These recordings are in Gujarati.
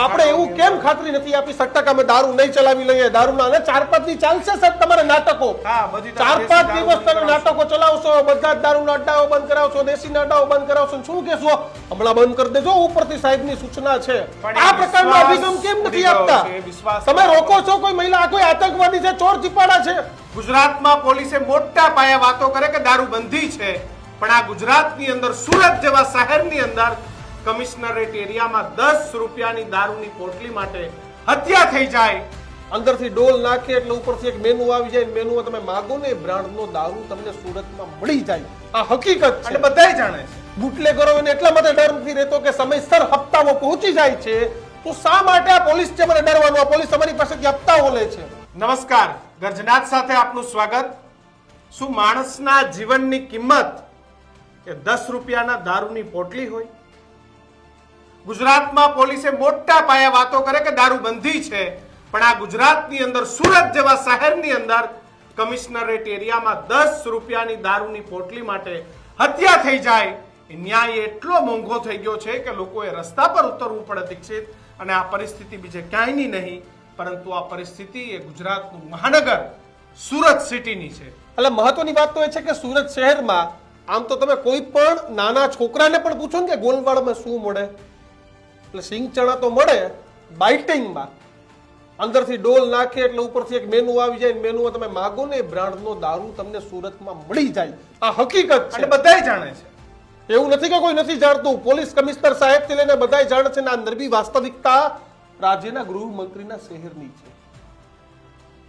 આપણે એવું કેમ ખાતરી નથી આપી? શકતા કે અમે દારૂ નહીં ચલાવી લઈએ. દારૂ ના ચાર પાંચ દી ચાલશે સાહેબ તમારે નાટકો. તમે ચાર પાંચ દિવસ તમે નાટકો ચલાવશો બધા જ દારૂના અડ્ડાઓ બંધ કરાવશો દેશી અડ્ડાઓ બંધ કરાવશો. શું કેશો હમણાં બંધ કરી દેજો ઉપરથી સાહેબની સૂચના છે. આ પ્રકારનો અભિગમ કેમ નથી આપતા? તમે રોકો છો કોઈ મહિલા? આ કોઈ આતંકવાદી છે? ચોર ચીપાડા છે? ગુજરાતમાં પોલીસે મોટા પાયે વાતો કરે કે દારૂ બંધી છે. પણ આ ગુજરાતની અંદર સુરત જેવા શહેરની અંદર કમિશનરેટ એરિયામાં દસ રૂપિયાની દારૂની પોટલી માટે હત્યા થઈ જાય. અંદરથી ડોલ નાખે એટલે ઉપરથી એક મેનુ આવી જાય. મેનુમાં તમે માગો ને બ્રાન્ડનો દારૂ તમને સુરતમાં મળી જાય. આ હકીકત છે. બધાય જાણે છે. બુટલેગરો એને એટલા માટે ડર નથી રહેતો કે સમયસર હપ્તાઓ પહોંચી જાય છે. તો શા માટે આ પોલીસ છે? મને ડરવાનું. આ પોલીસ તમારી પાસેથી હપ્તાઓ લે છે. નમસ્કાર. ગર્જનાથ સાથે આપનું સ્વાગત. શું માણસના જીવનની કિંમત એ દસ રૂપિયાના દારૂની પોટલી હોય? ગુજરાતમાં પોલીસે મોટા પાયે વાતો કરે કે દારૂ બંધી છે, પણ આ ગુજરાતની અંદર, સુરત જેવા શહેરની અંદર કમિશનરેટ એરિયામાં દસ રૂપિયાની દારૂની પોટલી માટે હત્યા થઈ જાય ન્યાય એટલો મોંઘો થઈ ગયો છે કે લોકોએ રસ્તા પર ઉતરવું પડે દીક્ષિત, અને આ પરિસ્થિતિ બીજે ક્યાંયની નહીં, પરંતુ આ પરિસ્થિતિ એ ગુજરાતનું મહાનગર, સુરત સિટીની છે. એટલે મહત્વની વાત તો એ છે કે સુરત શહેરમાં, આમ તો તમે કોઈ પણ નાના છોકરાને પણ પૂછો ને કે ગોલવાડમાં શું મળે એટલે સિંગ ચણા તો મળે બાઇટિંગમાં. અંદરથી ડોલ નાખે એટલે ઉપરથી એક મેનુ આવી જાય મેનુમાં તમે માગો ને એ બ્રાન્ડનો દારૂ તમને સુરતમાં મળી જાય. આ હકીકત છે. બધા જાણે છે. એવું નથી કે કોઈ નથી જાણતું. પોલીસ કમિશનર સાહેબથી લઈને બધાય જાણે છે ને આ નરબી વાસ્તવિકતા રાજ્યના ગૃહમંત્રીના શહેરની છે.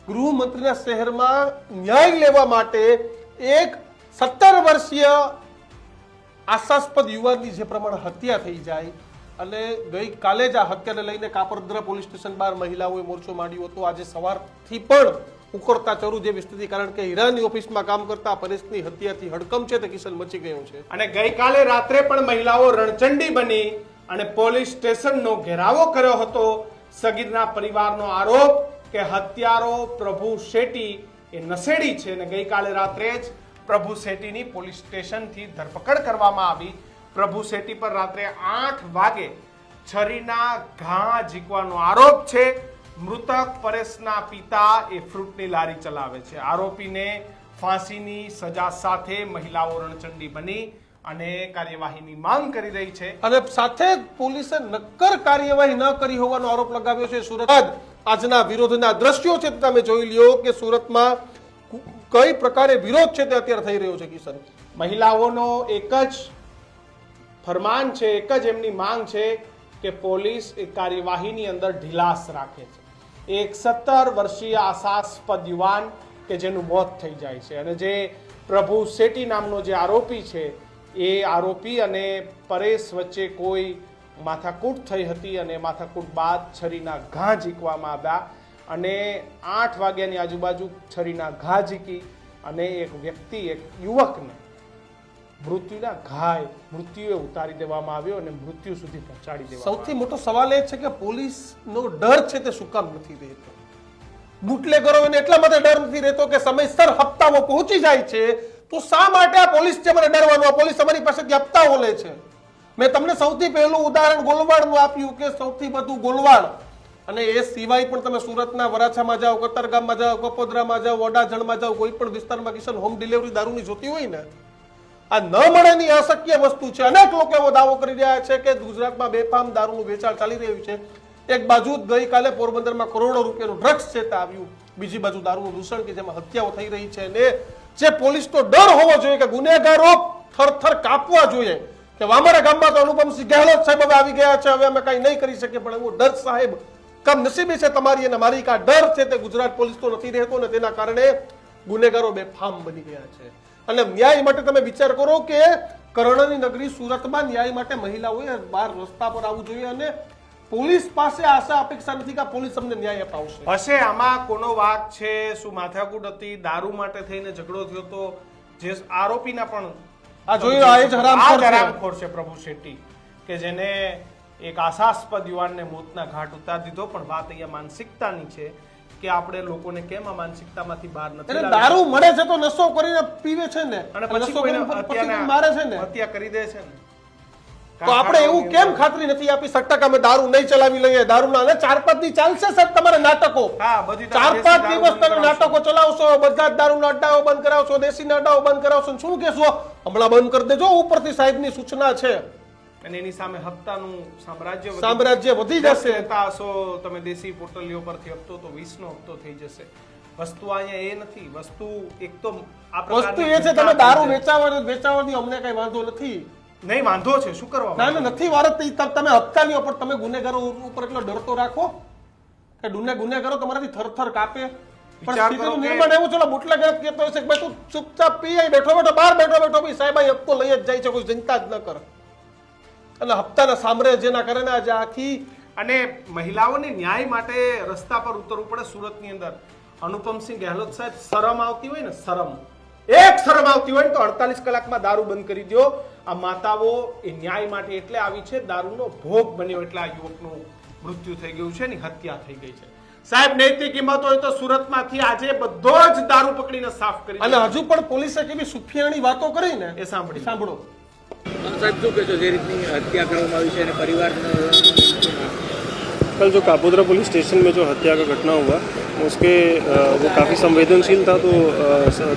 ગૃહમંત્રીના શહેરમાં ન્યાય લેવા માટે એક સત્તર વર્ષીય આશાસ્પદ યુવાનની જે પ્રમાણે હત્યા થઈ જાય અને ગઈકાલે જ આ હત્યાને લઈને કાપરદ્રા પોલીસ સ્ટેશન બહાર મહિલાઓએ મોરચો માંડ્યો હતો. આજે સવારથી પણ ઉકળતા ચરુ જેવી સ્થિતિ, કારણ કે હીરાની ઓફિસમાં કામ કરતા પરેશની હત્યાથી હડકમ છે તે કિશન મચી ગયો છે. અને ગઈકાલે રાત્રે પણ મહિલાઓ રણચંડી બની અને પોલીસ સ્ટેશનનો ઘેરાવો કર્યો હતો. સગીરના પરિવારનો આરોપ કે હત્યારો પ્રભુ શેટ્ટી એ નશેડી છે અને ગઈકાલે રાત્રે જ પ્રભુ શેટ્ટીની પોલીસ સ્ટેશનથી ધરપકડ કરવામાં આવી પ્રભુ શેટ્ટી પર રાત્રે આઠ વાગે છરીના ઘા ઝીકવાનો આરોપ છે. મૃતક પરેશના પિતા એ ફ્રૂટની લારી ચલાવે છે. આરોપીને ફાંસીની સજા સાથે મહિલાઓ રણચંડી બની અને કાર્યવાહીની માંગ કરી રહી છે. અને સાથે જ પોલીસે નક્કર કાર્યવાહી ન કરી હોવાનો આરોપ લગાવ્યો છે. સુરત આજના વિરોધના દ્રશ્યો છે તમે જોઈ લ્યો કે સુરતમાં કઈ પ્રકારે વિરોધ છે તે અત્યારે થઈ રહ્યો છે કિશન. મહિલાઓનો એક જ ફરમાન છે, એક જ એમની માંગ છે કે પોલીસ એ કાર્યવાહીની અંદર ઢીલાસ રાખે છે. એક સત્તર વર્ષીય આશાસ્પદ યુવાન કે જેનું મોત થઈ જાય છે અને જે પ્રભુ શેટ્ટી નામનો જે આરોપી છે, એ આરોપી અને પરેશ વચ્ચે કોઈ માથાકૂટ થઈ હતી અને માથાકૂટ બાદ છરીના ઘા ઝીકવામાં આવ્યા અને આઠ વાગ્યાની આજુબાજુ છરીના ઘા ઝીકી અને એક વ્યક્તિ, એક યુવકને મૃત્યુના ઘાય મૃત્યુએ ઉતારી દેવામાં આવ્યો અને મૃત્યુ સુધી પહોંચાડી દેવા સૌથી મોટો સવાલ એ છે કે પોલીસનો ડર છે તે શું કામ નથી રહેતો? બુટલેગરો એને એટલા માટે ડર નથી રહેતો કે સમયસર હપ્તાઓ પહોંચી જાય છે તો શા માટે આ પોલીસ છે મને ડરવાનું? આ પોલીસ અમારી પાસેથી હપ્તાઓ લે છે. મેં તમને સૌથી પહેલું ઉદાહરણ ગોલવાડનું આપ્યું કે સૌથી વધુ ગોલવાડ. અને એ સિવાય પણ તમે સુરતના વરાછામાં જાઓ કતારગામમાં જાઓ કપોદરામાં જાઓ વડાજણમાં જાઓ કોઈ પણ વિસ્તારમાં કિશન હોમ ડિલિવરી દારૂની જોતી હોય ને આ ન મળેની અશક્ય વસ્તુ છે. અનેક લોકો એવો દાવો કરી રહ્યા છે કે ગુજરાતમાં બેફામ દારૂનું વેચાણ ચાલી રહ્યું છે. એક બાજુ ગઈકાલે પોરબંદરમાં કરોડો રૂપિયાનું ડ્રગ્સ છે તે આવ્યું. બીજી બાજુ દારૂનું દૂષણ કે જેમાં હત્યાઓ થઈ રહી છે અને જે પોલીસનો ડર હોવો જોઈએ કે ગુનેગારો થરથર કાપવા જોઈએ. કે અમારા ગામમાં તો અનુપમસિંહ ગેહલોત સાહેબ હવે આવી ગયા છે. હવે અમે કઈ નહીં કરી શકીએ, પણ એવો ડર સાહેબ કમ નસીબી છે તમારી અને મારી કા ડર છે તે ગુજરાત પોલીસ તો નથી રહેતો ને તેના કારણે ગુનેગારો બેફામ બની ગયા છે. અને ન્યાય માટે તમે વિચાર કરો કે કર્ણની નગરી સુરતમાં ન્યાય માટે મહિલાઓએ બહાર રસ્તા પર આવવું જોઈએ અને પોલીસ પાસે આશા અપેક્ષા નથી કે પોલીસ અમને ન્યાય અપાવશે હશે આમાં કોનો વાક છે શું માથાકૂટ હતી દારૂ માટે થઈને ઝઘડો થયો તો જે આરોપીના પણ આ જોયું આ જ હરામખોર છે. હરામખોર છે પ્રભુ શેટ્ટી કે જેને એક આશાસ્પદ યુવાનને મોતના ઘાટ ઉતારી દીધો પણ વાત અહીંયા માનસિકતાની છે કે આપણે લોકોને કેમ આ માનસિકતામાંથી બહાર નથી એટલે દારૂ મળે છે તો નશો કરીને પીવે છે ને? અને નશો પછી કરીને પછી મારે છે ને? હત્યા કરી દે છે ને. તો આપણે એવું કેમ ખાતરી નથી આપી શકતા કે અમે દારૂ નહીં ચલાવી લઈએ? દારૂ ના ચાર પાંચ દી ચાલશે સાહેબ તમારે નાટકો. ચાર પાંચ દિવસ તમે નાટકો ચલાવશો બધા જ દારૂના અડ્ડાઓ બંધ કરાવશો દેશી ના અડ્ડાઓ બંધ કરાવશો. ને શું કહેશો? હમણાં બંધ કરી દેજો ઉપરથી સાહેબની સૂચના છે. અને એની સામે હપ્તાનું સામ્રાજ્ય સામ્રાજ્ય વધી જશે. હશો તમે દેશી પોર્ટલીઓ પરથી હપ્તો તો વીસ નો હપ્તો થઈ જશે. વસ્તુ અહીંયા એ નથી વસ્તુ એક તો આ વસ્તુ એ છે તમે દારૂ વેચાવાનો વેચાવાની અમને કઈ વાંધો નથી. નહીં વાંધો છે શું કરવા ના ના નથી વારત તમે હપ્તા લ્યો પણ તમે ગુનેગારો ઉપર એટલો ડર તો રાખો કે ગુને ગુનેગારો તમારાથી થરથર કાપે. પણ નિર્માણ એવું છે બુટલા ગરજ કહેતો હશે કે ભાઈ તું ચૂપચાપ પી બેઠો બેઠો બહાર બેઠો બેઠો બી સાહેબ હપ્તો લઈ જ જાય છે કોઈ ચિંતા જ ન કરે. અને હપ્તાના સામ્રાજ્યના કારણે આજે આખી અને મહિલાઓને ન્યાય માટે રસ્તા પર ઉતરવું પડે સુરતની અંદર. અનુપમસિંહ ગેહલોત સાહેબ શરમ આવતી હોય ને શરમ. એક શરમ આવતી હોય ને તો અડતાલીસ કલાકમાં દારૂ બંધ કરી દો આ માતાઓ એ ન્યાય માટે એટલે આવી છે દારૂનો ભોગ બન્યો એટલે આ યુવકનું મૃત્યુ થઈ ગયું છે ને હત્યા થઈ ગઈ છે. સાહેબ નૈતિક કિંમત હોય તો સુરતમાંથી આજે બધો જ દારૂ પકડીને સાફ કરી અને હજુ પણ પોલીસે કેવી સુફિયાણી વાતો કરી ને? એ સાંભળી સાંભળો. સાહેબ શું કહેશો જે રીતની હત્યા કરવામાં આવી છે અને પરિવારનો कल जो कापोद्रा पुलिस स्टेशन में जो हत्या का घटना हुआ उसके अ, वो काफ़ी संवेदनशील था तो अ, स-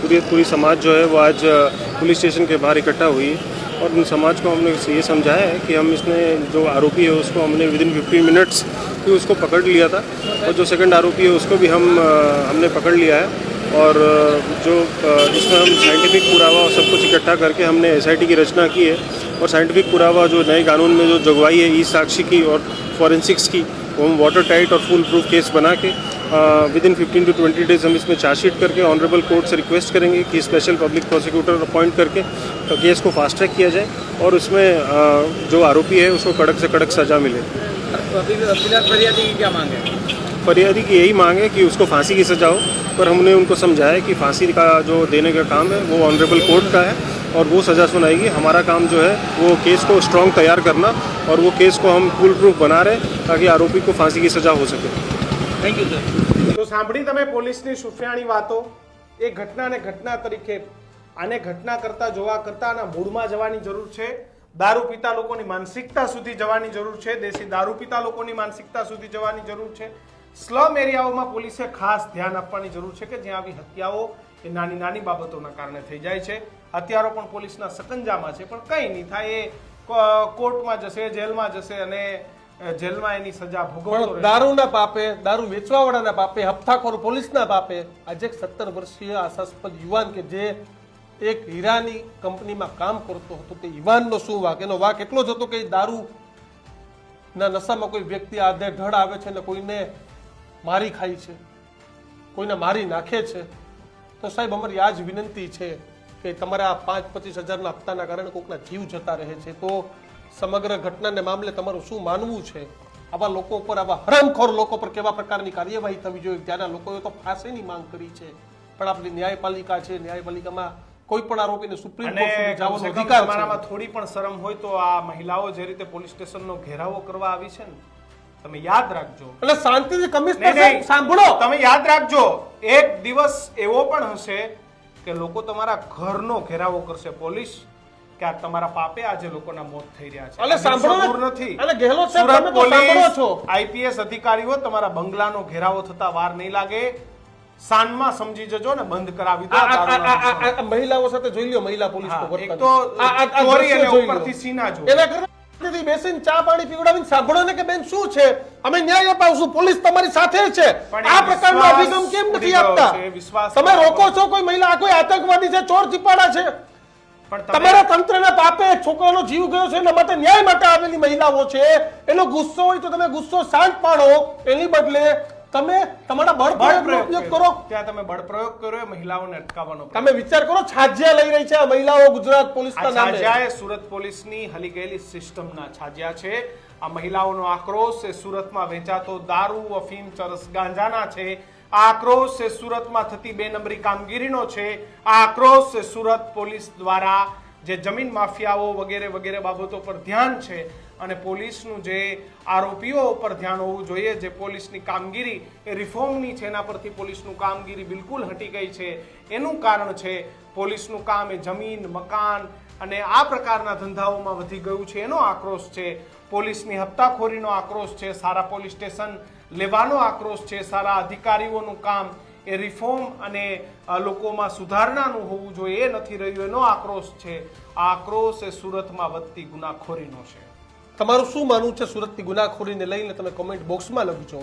पूरी पूरी समाज जो है वो आज अ, पुलिस स्टेशन के बाहर इकट्ठा हुई है और उन समाज को हमने ये समझाया है कि हम इसने जो आरोपी है उसको हमने विद इन फिफ्टीन मिनट्स ही उसको पकड़ लिया था और जो सेकंड आरोपी है उसको भी हम अ, हमने पकड़ लिया है और जो अ, इसमें हम साइंटिफिक पुरावा और सब कुछ इकट्ठा करके हमने एसआईटी की रचना की है और साइंटिफिक पुरावा जो नए कानून में जो जगवाई है ई साक्षी की और फॉरेंसिक्स की वो हम वाटर टाइट और फुल प्रूफ केस बना के within fifteen to twenty days हम इसमें चार्जशीट करके ऑनरेबल कोर्ट से रिक्वेस्ट करेंगे कि स्पेशल पब्लिक प्रोसिक्यूटर अपॉइंट करके तो केस को फास्ट ट्रैक किया जाए और उसमें अ, जो आरोपी है उसको कड़क से कड़क सज़ा मिले क्या मांग है फरियादी की यही मांग है कि उसको फांसी की सजा हो पर हमने उनको समझाया कि फांसी का जो देने का काम है वो ऑनरेबल कोर्ट का है और वो सज़ा सुनाएगी हमारा काम जो है वो केस को स्ट्रॉन्ग तैयार करना और वो केस को हम फुल प्रूफ बना रहे हैं ताकि आरोपी को फांसी की सज़ा हो सके થેન્ક યુ સર તો સાંભળી તમે પોલીસની સુફિયાણી વાતો એ ઘટનાને ઘટના તરીકે આને ઘટના કરતા જોવા કરતા આના મૂળમાં જવાની જરૂર છે દારૂ પીતા લોકોની માનસિકતા સુધી જવાની જરૂર છે દેશી દારૂ પીતા લોકોની માનસિકતા સુધી જવાની જરૂર છે સ્લમ એરિયાઓમાં પોલીસે ખાસ ધ્યાન આપવાની જરૂર છે કે જ્યાં આવી હત્યાઓ એ નાની નાની બાબતોના કારણે થઈ જાય છે. હત્યારો પણ પોલીસના સકંજામાં છે પણ કંઈ નહીં થાય એ કોર્ટમાં જશે જેલમાં જશે અને જેલમાં એની સજા ભોગવતો દારૂના પાપે દારૂ વેચવાવાળાના પાપે હપ્તાખોર પોલીસના પાપે આજે એક સત્તર વર્ષીય આશાસ્પદ યુવાન કે જે એક હીરાની કંપનીમાં કામ કરતો હતો તે યુવાનનો શું વાક? એનો વાક એટલો જ હતો કે દારૂ ના નશામાં કોઈ વ્યક્તિ આધે ઢળ આવે છે ને કોઈને મારી ખાય છે કોઈને મારી નાખે છે તો સાહેબ અમારી આ જ વિનંતી છે કે તમારા પાંચ પચીસ હજારના હપ્તાના કારણે કોઈકના જીવ જતા રહે છે. તો સમગ્ર ઘટનાને મામલે તમારું શું માનવું છે? આવા લોકો પર આવા હરામખોર લોકો પર કેવા પ્રકારની કાર્યવાહી થવી જોઈએ? ત્યાંના લોકોએ તો ફાંસીની માંગ કરી છે. પણ આપણી ન્યાયપાલિકા છે ન્યાયપાલિકામાં કોઈ પણ આરોપીને સુપ્રીમ કોર્ટ સુધી જવાનો અધિકાર છે. થોડી પણ શરમ હોય તો આ મહિલાઓ જે રીતે પોલીસ સ્ટેશનનો ઘેરાવો કરવા આવી છે ને? તમે યાદ રાખજો. એટલે શાંતિથી કમિશનર સાહેબ સાંભળો. તમે યાદ રાખજો એક દિવસ એવો પણ હશે કે લોકો તમારા ઘરનો ઘેરાવો કરશે. પોલીસ કે આ તમારા પાપે આજે લોકોના મોત થઈ રહ્યા છે. એટલે સાંભળો નથી. એટલે ગેહલોત સાહેબ, તમે તો સાંભળો છો. આઈપીએસ અધિકારીઓ તમારા બંગલાનો ઘેરાવો થતા વાર નહીં લાગે. સાનમાં સમજી જજો ને બંધ કરાવી દો મહિલાઓ સાથે જોઈ લ્યો મહિલા પોલીસ એક તો ચોરી અને ઉપરથી સીના જો. એના શાંતિથી બેસીને ચા પાણી પીવડાવીને સાંભળો ને કે બેન શું છે? અમે ન્યાય અપાવશું પોલીસ તમારી સાથે છે. આ પ્રકારનો અભિગમ કેમ નથી આપતા? તમે રોકો છો કોઈ મહિલા? કોઈ આતંકવાદી છે? ચોર ચીપાડા છે? તમારા તંત્રના પાપે એક છોકરાનો જીવ ગયો છે એના માટે ન્યાય માટે આવેલી મહિલાઓ છે. એનો ગુસ્સો હોય તો તમે ગુસ્સો શાંત પાડો. એની બદલે તમે તમારા બળ પ્રયોગ ઉપયોગ કરો. ત્યાં તમે બળ પ્રયોગ કર્યો મહિલાઓને અટકાવવાનો તમે વિચાર કરો છાજ્યા લઈ રહી છે મહિલાઓ ગુજરાત પોલીસના નામે. છાજ્યા એ સુરત પોલીસની હલી ગયેલી સિસ્ટમના છાજ્યા છે. આ મહિલાઓનો આક્રોશ એ સુરતમાં વેચાતો દારૂ અફીમ ચરસ ગાંજાના છે. આ આક્રોશ એ સુરતમાં થતી બે નંબરી કામગીરીનો છે. આ આક્રોશ એ સુરત પોલીસ દ્વારા જે જમીન માફિયાઓ વગેરે વગેરે બાબતો પર ધ્યાન છે અને પોલીસનું જે આરોપીઓ ઉપર ધ્યાન હોવું જોઈએ, જે પોલીસની કામગીરી એ રિફોર્મની છે, એના પરથી પોલીસનું કામગીરી બિલકુલ હટી ગઈ છે. એનું કારણ છે પોલીસનું કામ એ જમીન, મકાન અને આ પ્રકારના ધંધાઓમાં વધી ગયું છે. એનો આક્રોશ છે. પોલીસની હપ્તાખોરીનો આક્રોશ છે. સારા પોલીસ સ્ટેશન લેવાનો આક્રોશ છે. સારા અધિકારીઓનું કામ એ રિફોર્મ અને લોકોમાં સુધારણાનું હોવું જોઈએ એ નથી રહ્યું એનો આક્રોશ છે. આ આક્રોશ એ સુરતમાં વધતી ગુનાખોરીનો છે. તમારું શું માનવું છે સુરતની ગુનાખોરીને લઈને તમે કોમેન્ટ બોક્સમાં લખજો.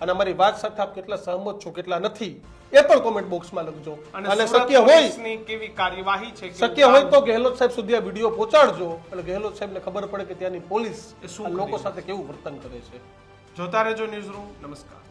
અને અમારી વાત સાથે આપ કેટલા સહમત છો કેટલા નથી એ પણ કોમેન્ટ બોક્સમાં લખજો. અને અને શક્ય હોય કેવી કાર્યવાહી છે શક્ય હોય તો ગેહલોત સાહેબ સુધી આ વીડિયો પહોંચાડજો. એટલે ગેહલોત સાહેબને ખબર પડે કે ત્યાંની પોલીસ શું લોકો સાથે કેવું વર્તન કરે છે. જોતા રહેજો ન્યૂઝ રૂમ નમસ્કાર.